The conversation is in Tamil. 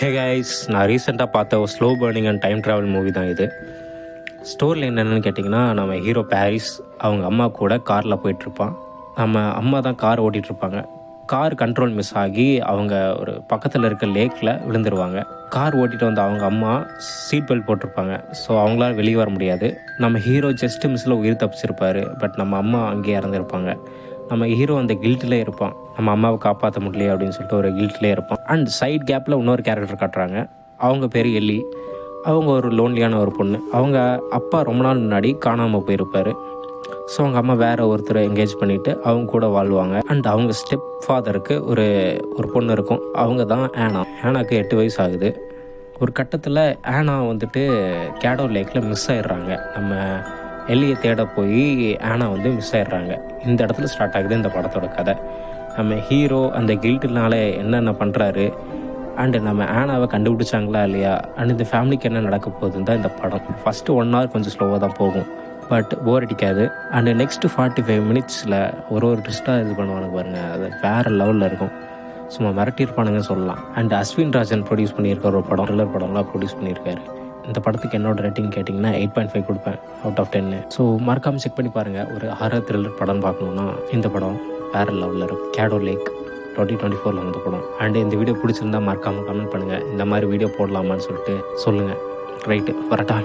ஹே கைஸ் நான் ரீசெண்டாக பார்த்த ஒரு slow burning and time travel movie தான் இது. ஸ்டோரியில் என்னென்னு கேட்டிங்கன்னா நம்ம ஹீரோ பாரிஸ் அவங்க அம்மா கூட காரில் போயிட்டுருப்பான் நம்ம அம்மா தான் கார் ஓட்டிகிட்ருப்பாங்க கார் கண்ட்ரோல் மிஸ் ஆகி அவங்க ஒரு பக்கத்தில் இருக்க லேக்கில் விழுந்துருவாங்க. கார் ஓட்டிகிட்டு வந்த அவங்க அம்மா சீட் பெல்ட் போட்டிருப்பாங்க. ஸோ அவங்களால வெளியே வர முடியாது. நம்ம ஹீரோ ஜஸ்ட் மிஸ்ஸில் உயிர் தப்பிச்சிருப்பாரு. பட் நம்ம அம்மா அங்கேயே இறந்துருப்பாங்க. நம்ம ஹீரோ அந்த கில்ட்டில் இருப்பான். நம்ம அம்மாவை காப்பாற்ற முடியலையே அப்படின்னு சொல்லிட்டு ஒரு கில்ட்டில் இருப்பான். அண்ட் சைட் கேப்பில் இன்னொரு கேரக்டர் காட்டுறாங்க. அவங்க பேர் எல்லி. அவங்க ஒரு லோன்லியான ஒரு பொண்ணு. அவங்க அப்பா ரொம்ப நாள் முன்னாடி காணாமல் போயிருப்பார். ஸோ அவங்க அம்மா வேறு ஒருத்தரை என்கேஜ் பண்ணிவிட்டு அவங்க கூட வாழ்வாங்க. அண்ட் அவங்க ஸ்டெப் ஃபாதருக்கு ஒரு ஒரு பொண்ணு இருக்கும். அவங்க தான் ஆனா ஆனாக்கு எட்டு வயசு ஆகுது. ஒரு கட்டத்தில் ஆனா வந்துட்டு கேடோ லேக்கில் மிஸ் ஆயிடுறாங்க. நம்ம எல்லியை தேட போய் ஆனா வந்து மிஸ் ஆயிடுறாங்க. இந்த இடத்துல ஸ்டார்ட் ஆகுது இந்த படத்தோட கதை. நம்ம ஹீரோ அந்த கில்ட்டுனால என்னென்ன பண்ணுறாரு அண்டு நம்ம ஆனாவை கண்டுபிடிச்சாங்களா இல்லையா? அண்ட் இந்த ஃபேமிலிக்கு என்ன நடக்க போகுதுன்னு தான் இந்த படம். ஃபஸ்ட்டு ஒன் ஹவர் கொஞ்சம் ஸ்லோவாக தான் போகும். பட் போர் அடிக்காது. அண்டு நெக்ஸ்ட் ஃபார்ட்டி ஃபைவ் மினிட்ஸில் ஒரு ஒரு ட்ரிஸ்ட்டாக இது பண்ணுவானுங்க பாருங்கள் அது வேறு லெவலில் இருக்கும். சும்மா மிரட்டியிருப்பானுங்க சொல்லலாம். அண்ட் அஸ்வின் ராஜன் ப்ரொடியூஸ் பண்ணியிருக்க ஒரு படம் த்ரில்லர் படம்லாம் ப்ரொடியூஸ் பண்ணியிருக்காரு. இந்த படத்துக்கு என்னோட ரேட்டிங் கேட்டிங்கன்னா எயிட் பாயிண்ட் ஃபைவ் கொடுப்பேன் அவுட் ஆஃப் டென்னு ஸோ மறக்காமல் செக் பண்ணி பாருங்கள் ஒரு ஹாரர் த்ரில்லர் படம் பார்க்கணுன்னா இந்த படம் வேறு லெவலில் இருக்கும். கேடோ லேக் டுவெண்ட்டி டுவெண்ட்டி ஃபோரில் வந்த படம். அண்ட் இந்த வீடியோ பிடிச்சிருந்தா மறக்காமல் கமெண்ட் பண்ணுங்கள் இந்த மாதிரி வீடியோ போடலாமான்னு சொல்லிட்டு சொல்லுங்கள் ரைட்டு வரட்டா